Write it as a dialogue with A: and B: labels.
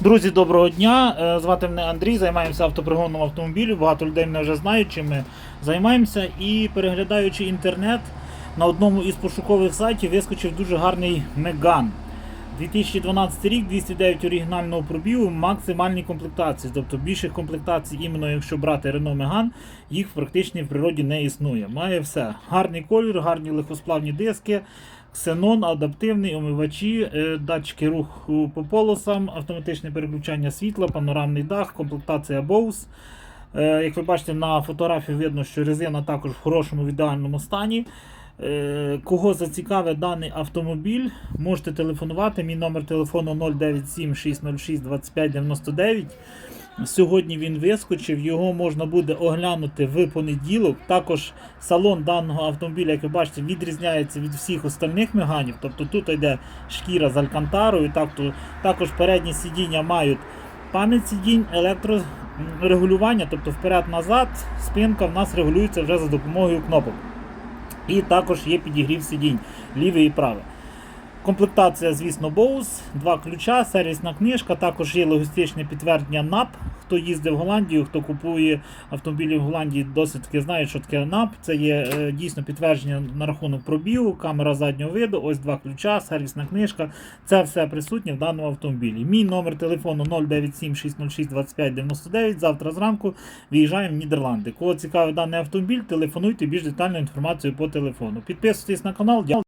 A: Друзі, доброго дня. Е, Звати мене Андрій, займаємося автопригоном автомобілів. Багато людей мене вже знають, чим ми займаємося. І переглядаючи інтернет, на одному із пошукових сайтів вискочив дуже гарний Меган. 2012 рік, 209 оригінального пробігу, максимальні комплектації. Тобто більших комплектацій, іменно якщо брати Renault Megane, їх практично в природі не існує. Має все. Гарний колір, гарні легкосплавні диски, ксенон, адаптивний, омивачі, е, датчики руху по полосам, автоматичне переключання світла, панорамний дах, комплектація Bose. Е, Як ви бачите, на фотографії видно, що резина також в хорошому в ідеальному стані. Е, Кого зацікавить даний автомобіль, можете телефонувати. Мій номер телефону 097 606 2599. Сьогодні він вискочив, його можна буде оглянути в понеділок. Також салон даного автомобіля, як ви бачите, відрізняється від всіх остальних меганів. Тобто тут йде шкіра з алькантарою. Також передні сидіння мають пам'ять сидінь, електрорегулювання, тобто вперед-назад, спинка в нас регулюється вже за допомогою кнопок. І також є підігрів сидінь ліве і праве. Комплектація, звісно, Bose, два ключа, сервісна книжка, також є логістичне підтвердження НАП. Хто їздив в Голландію, хто купує автомобілі в Голландії, досить таки знає, що таке НАП. Це є е, дійсно підтвердження на рахунок пробігу, камера заднього виду, ось два ключа, сервісна книжка. Це все присутнє в даному автомобілі. Мій номер телефону 097 606 25 99. Завтра зранку виїжджаємо в Нідерланди. Кого цікавить даний автомобіль, телефонуйте більш детальну інформацію по телефону. Підписуйтесь на канал.